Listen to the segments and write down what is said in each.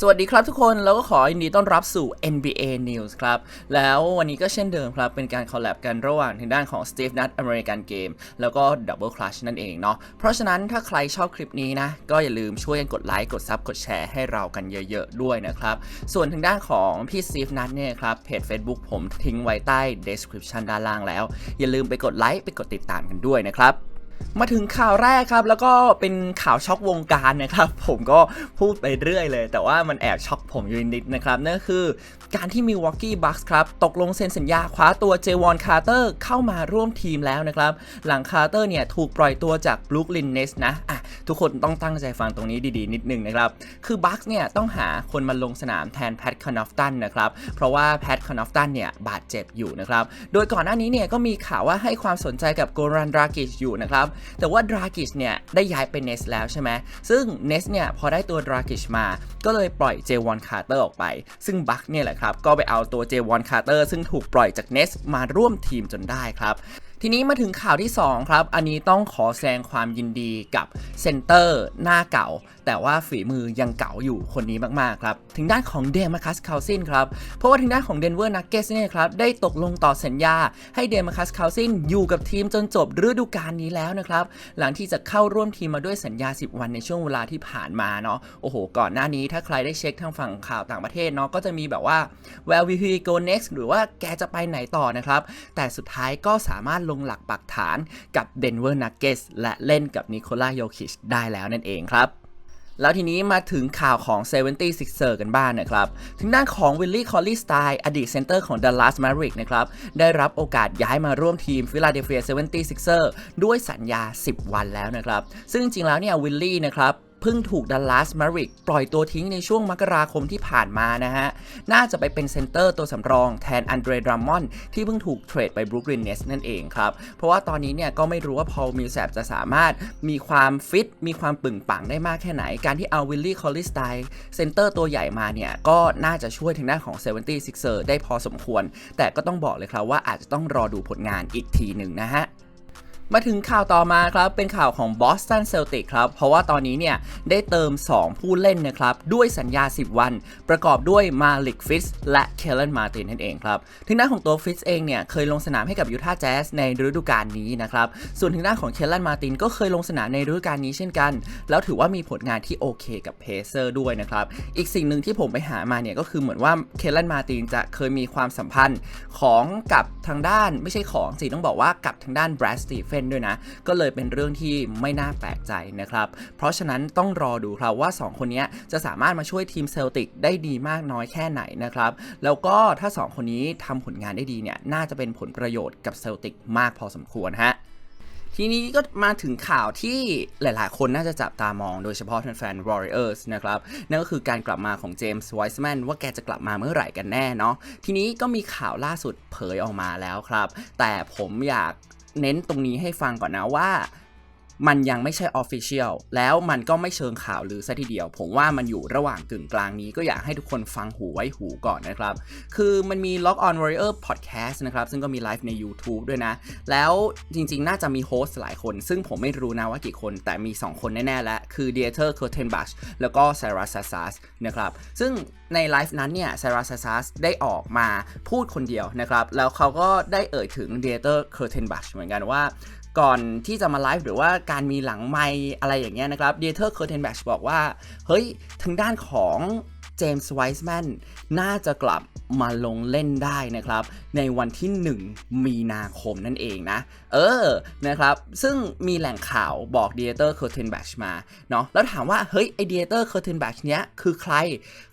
สวัสดีครับทุกคนแล้วก็ขอยินดีต้อนรับสู่ NBA News ครับ แล้ววันนี้ก็เช่นเดิมครับ เป็นการคอลแลบกันระหว่างทางด้านของ Steve Nash American Game แล้วก็ Double Clutch นั่นเองเนาะเพราะฉะนั้นถ้าใครชอบคลิปนี้นะ ก็อย่าลืมช่วยกันกดไลค์กดซับกดแชร์ให้เรากันเยอะๆด้วยนะครับ ส่วนทางด้านของพี่ Steve Nash เนี่ยครับเพจ Facebook ผมทิ้งไว้ใต้ description ด้านล่างแล้ว อย่าลืมไปกดไลค์ไปกดติดตามกันด้วยนะครับ มาถึงข่าวแรกครับ แล้วก็เป็นข่าวช็อกวงการนะครับ ผมก็พูดไปเรื่อยเลย แต่ว่ามันแอบช็อกผมอยู่นิดนะครับนั่นคือการที่มีวอกกี้บัคส์ครับ ตกลงเซ็นสัญญาคว้าตัวเจวอนคาร์เตอร์เข้ามาร่วมทีมแล้วนะครับ หลังคาร์เตอร์เนี่ย ถูกปล่อยตัวจากบลูคลินเนสนะอะ ทุกคนต้องตั้งใจฟังตรงนี้ดีๆ นิดนึงนะครับ คือบัคส์เนี่ยต้องหาคนมาลงสนามแทนแพทคอนอฟตันนะครับ เพราะว่าแพทคอนอฟตันเนี่ยบาดเจ็บอยู่นะครับ โดยก่อนหน้านี้เนี่ยก็มีข่าวว่าให้ความสนใจกับโกรันดรากิชอยู่นะครับ แต่ว่าดรากิชเนี่ยได้ย้ายไปเนสแล้วใช่ไหมซึ่งเนสเนี่ยพอได้ตัวดรากิชมา ก็เลยปล่อยเจวอนคาร์เตอร์ออกไป ซึ่งบัคเนี่ยแหละครับก็ไปเอาตัวเจวอนคาร์เตอร์ซึ่งถูกปล่อยจากเนสมาร่วมทีมจนได้ครับ ทีนี้มาถึงข่าวที่ 2 ครับ อันนี้ต้องขอแสดงความยินดีกับเซนเตอร์หน้าเก่า แต่ว่าฝีมือยังเก่าอยู่คนนี้มาก ๆ ครับ ถึงด้านของเดมาคัสคาซินครับ เพราะว่าทางด้านของเดนเวอร์นักเก็ตเนี่ยครับ ได้ตกลงต่อสัญญา ให้เดมาคัสคาซินอยู่กับทีมจนจบฤดูกาลนี้แล้วนะครับ หลังที่จะเข้าร่วมทีมมาด้วยสัญญา 10 วันในช่วงเวลาที่ผ่านมาเนาะโอ้โห ก่อนหน้านี้ถ้าใครได้เช็คทางฝั่งข่าวต่างประเทศเนาะก็จะมีแบบว่า where will he go next หรือว่าแกจะไปไหนต่อนะครับแต่สุดท้ายก็สามารถลงหลักปักฐานกับ Denver Nuggets และเล่นกับนิโคลาโยคิชได้แล้วนั่นเองครับ แล้วทีนี้มาถึงข่าวของ 76er กันบ้างนนะครับถึงด้านของวิลลี่คอลลี่สไตล์อดีตเซนเตอร์ของ Dallas Mavericks นะครับได้รับโอกาสย้ายมาร่วมทีม Philadelphia 76er ด้วยสัญญา 10 วันแล้วนะครับ ซึ่งจริงๆแล้วเนี่ยวิลลี่นะครับ พิ่งถูกดัลลัสมาริกปล่อยตัวทิ้งในช่วงมกราคมที่ผ่านมานะฮะ น่าจะไปเป็นเซนเตอร์ตัวสำรองแทนอันเดรดรามอนที่เพิ่งถูกเทรดไปบรูคลินเนสนั่นเองครับ เพราะว่าตอนนี้เนี่ยก็ไม่รู้ว่าพอลมิลแซบจะสามารถมีความฟิต มีความปึงปังได้มากแค่ไหน การที่เอาวิลลี่คอลลิสไตเซนเตอร์ตัวใหญ่มาเนี่ย ก็น่าจะช่วยทางด้านของ 76er ได้พอสมควร แต่ก็ต้องบอกเลยครับว่าอาจจะต้องรอดูผลงานอีกทีหนึ่งนะฮะ มาถึงข่าวต่อมาครับเป็นข่าวของ Boston Celtics ครับ เพราะว่าตอนนี้เนี่ยได้เติม 2 ผู้เล่นนะครับ ด้วยสัญญา 10 วัน ประกอบด้วยมาลิกฟิสและเคลเลนมาตินนั่นเองครับทางด้าของตัวฟิสเองเนี่ยเคยลงสนามให้กับยูทาห์แจ๊สในฤดูกาลนี้นะครับส่วนทางด้าของเคลเลนมาตินก็เคยลงสนามในฤดูกาลนี้เช่นกัน แล้วถือว่ามีผลงานที่โอเคกับเพเซอร์ด้วยนะครับอีกสิ่งหนึ่งที่ผมไปหามาเนี่ยก็คือเหมือนว่าเคลเลนมาตินจะเคยมีความสัมพันธ์ของกับทางด้านไม่ใช่ของสิต้องบอกว่ากับทางด้านแบรดสตีเฟนด้วยนะ ก็เลยเป็นเรื่องที่ไม่น่าแปลกใจนะครับ เพราะฉะนั้นต้องรอดูครับว่า 2 คนนี้จะสามารถมาช่วยทีมเซลติกได้ดีมากน้อยแค่ไหนนะครับ แล้วก็ถ้า 2 คนนี้ทำผลงานได้ดีเนี่ยน่าจะเป็นผลประโยชน์กับเซลติกมากพอสมควรฮะทีนี้ก็มาถึงข่าวที่หลายๆ คนน่าจะจับตามองโดยเฉพาะแฟนๆ Warriors นะครับ นั่นก็คือการกลับมาของเจมส์ไวส์แมนว่าแกจะกลับมาเมื่อไหร่กันแน่เนาะทีนี้ก็มีข่าวล่าสุดเผยออกมาแล้วครับ แต่ผมอยาก เน้นตรงนี้ให้ฟังก่อนนะว่า มันยังไม่ใช่ Official แล้วมันก็ไม่เชิงข่าวหรือซะทีเดียว ผมว่ามันอยู่ระหว่างกึ่งกลางนี้ก็อยากให้ทุกคนฟังหูไว้หูก่อนนะครับ คือมันมี Lock on Warrior Podcast นะครับ ซึ่งก็มีไลฟ์ใน YouTube ด้วยนะ แล้วจริงๆ น่าจะมีโฮสต์หลายคน ซึ่งผมไม่รู้นะว่ากี่คน แต่มี 2 คนแน่ๆแล้ว คือ Dieter k u r t e n b a c h แล้วก็ Sarah Sassas นะครับ ซึ่งในไลฟ์นั้นเนี่ย Sarah Sassas ได้ออกมาพูดคนเดียวนะครับ แล้วเขาก็ได้เอ่ยถึง Dieter k u r t e n b a c h เหมือนกันว่า ก่อนที่จะมาไลฟ์หรือว่าการมีหลังไมอะไรอย่างเงี้ยนะครับ d i e t e r k u r t e n b a c h บอกว่า เฮ้ยทางด้านของเจมส์ไวส์แมนน่าจะกลับ มาลงเล่นได้นะครับ ในวันที่ 1 มีนาคมนั่นเองนะ เออนะครับ ซึ่งมีแหล่งข่าวบอก d i e t e r k u r t e n b a c h มาเนาะแล้วถามว่า เฮ้ย ไอ d i e t e r k u r t e n b a c h เนี้ยคือใคร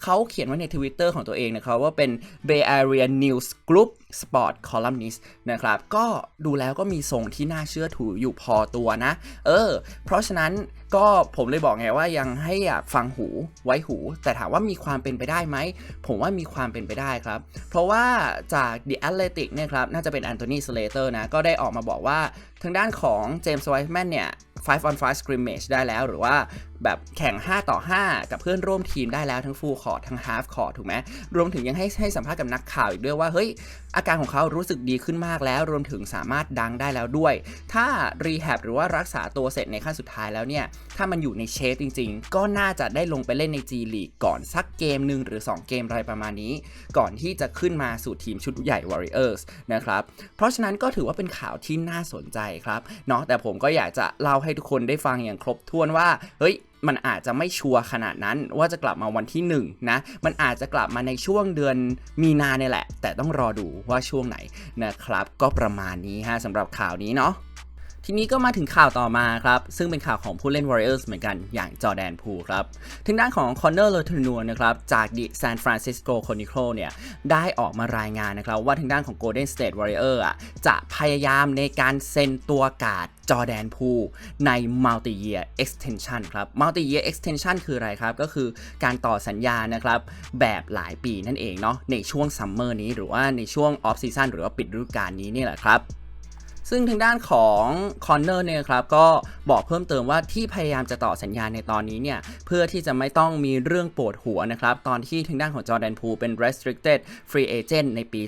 เขาเขียนไว้ใน Twitter ของตัวเองนะครับ ว่าเป็น Bay Area News Group Sport Columnist นะครับ ก็ดูแล้วก็มีทรงที่น่าเชื่อถืออยู่พอตัวนะ เออ เพราะฉะนั้นก็ผมเลยบอกไงว่ายังให้อยากฟังหูไว้หู แต่ถามว่ามีความเป็นไปได้ไหม ผมว่ามีความเป็นไปได้ครับ เพราะว่าจาก The Athletic เนี่ยครับ น่าจะเป็นแอนโทนีสเลเตอร์นะ ก็ได้ออกมาบอกว่าทางด้านของเจมส์ไวท์แมนเนี่ย 5 on 5 scrimmage ได้แล้ว หรือว่าแบบแข่ง 5 ต่อ 5 กับเพื่อนร่วมทีมได้แล้วทั้ง full court ทั้ง half court ถูกไหมรวมถึงยังให้ให้สัมภาษณ์กับนักข่าวอีกด้วยว่า เฮ้ย อาการของเขารู้สึกดีขึ้นมากแล้ว รวมถึงสามารถดังได้แล้วด้วย ถ้า rehab หรือว่ารักษาตัวเสร็จในขั้นสุดท้ายแล้วเนี่ย ถ้ามันอยู่ในเชฟจริง ๆ ก็น่าจะได้ลงไปเล่นใน G League ก่อนสักเกมหนึ่งหรือ 2 เกมอะไรประมาณนี้ ก่อนที่จะขึ้นมาสู่ทีมชุดใหญ่ Warriors นะครับเพราะฉะนั้นก็ถือว่าเป็นข่าวที่น่าสนใจครับเนาะแต่ผมก็อยากจะเล่าให้ทุกคนได้ฟังอย่างครบถ้วนว่า เฮ้ยมันอาจจะไม่ชัวร์ขนาดนั้นว่าจะกลับมาวันที่1นะมันอาจจะกลับมาในช่วงเดือนมีนาเนี่ยแหละ แต่ต้องรอดูว่าช่วงไหนนะครับ ก็ประมาณนี้ฮะสำหรับข่าวนี้เนาะ ทีนี้ก็มาถึงข่าวต่อมาครับ ซึ่งเป็นข่าวของผู้เล่น Warriors เหมือนกันอย่างจอแดนพูครับทางด้านของคอนเนอร์เลอร์ทนัวนะครับ จาก The San Francisco Chronicle เนี่ย ได้ออกมารายงานนะครับ ว่าทางด้านของ Golden State Warrior อะจะพยายามในการเซ็นตัวการ์ดจอแดนพูใน Multi Year Extension ครับ Multi Year Extension คืออะไรครับ ก็คือการต่อสัญญานะครับ แบบหลายปีนั่นเองเนาะในช่วงซัมเมอร์นี้หรือว่าในช่วงออฟซีซันหรือว่าปิดฤดูกาลนี้นี่แหละครับ ซึ่งทางด้านของคอนเนอร์เนี่ยครับก็บอกเพิ่มเติมว่าที่พยายามจะต่อสัญญาในตอนนี้เนี่ยเพื่อที่จะไม่ต้องมีเรื่องปวดหัวนะครับตอนที่ทางด้านของจอร์แดนพูเป็น restricted free agent ในปี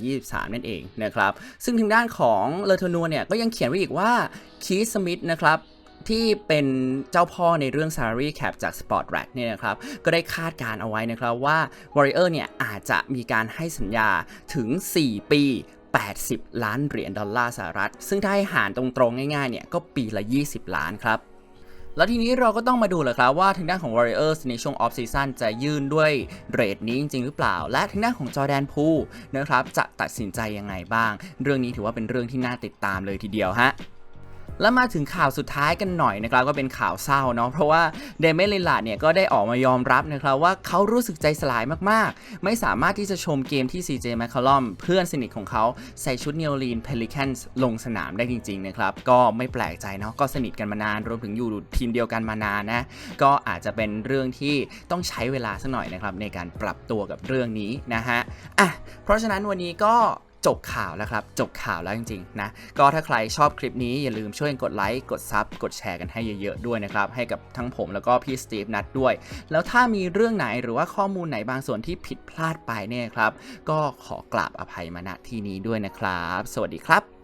2023 นั่นเองนะครับซึ่งทางด้านของเลอร์ทนัวเนี่ยก็ยังเขียนไว้อีกว่าคีสมิธนะครับที่เป็นเจ้าพ่อในเรื่อง salary cap จาก Sport r a c เนี่ยนะครับ ก็ได้คาดการเอาไว้นะครับว่า Warrior เนี่ยอาจจะมีการให้สัญญาถึง 4 ปี 80 ล้านเหรียญดอลลาร์สหรัฐ ซึ่งถ้าให้หารตรงๆง่ายๆเนี่ยก็ปีละ 20 ล้านครับแล้วทีนี้เราก็ต้องมาดูเลยครับว่าทางด้านของ Warriors ในช่วง off season จะยื่นด้วยเรทนี้จริง ๆ หรือเปล่า และทางด้านของจอแดนพูนะครับจะตัดสินใจยังไงบ้าง เรื่องนี้ถือว่าเป็นเรื่องที่น่าติดตามเลยทีเดียวฮะ แล้วมาถึงข่าวสุดท้ายกันหน่อยนะครับก็เป็นข่าวเศร้าเนาะเพราะว่าเดเมลิลลาร์ดเนี่ยก็ได้ออกมายอมรับนะครับว่าเขารู้สึกใจสลายมากๆ ไม่สามารถที่จะชมเกมที่ CJ m c c o l l u m เพื่อนสนิทของเขาใส่ชุดเนโอลีนเพลิแคนส์ลงสนามได้จริงๆนะครับก็ไม่แปลกใจเนาะก็สนิทกันมานานรวมถึงอยู่ทีมเดียวกันมานานนะก็อาจจะเป็นเรื่องที่ต้องใช้เวลาสักหน่อยนะครับในการปรับตัวกับเรื่องนี้นะฮะอะเพราะฉะนั้นวันนี้ก็ จบข่าวแล้วครับ จบข่าวแล้วจริงๆนะ ก็ถ้าใครชอบคลิปนี้อย่าลืมช่วยกดไลค์ กดซับ กดแชร์กันให้เยอะๆด้วยนะครับ ให้กับทั้งผมแล้วก็พี่สตีฟนัดด้วย แล้วถ้ามีเรื่องไหนหรือว่าข้อมูลไหนบางส่วนที่ผิดพลาดไปเนี่ยครับ ก็ขอกราบอภัยมาณที่นี้ด้วยนะครับ สวัสดีครับ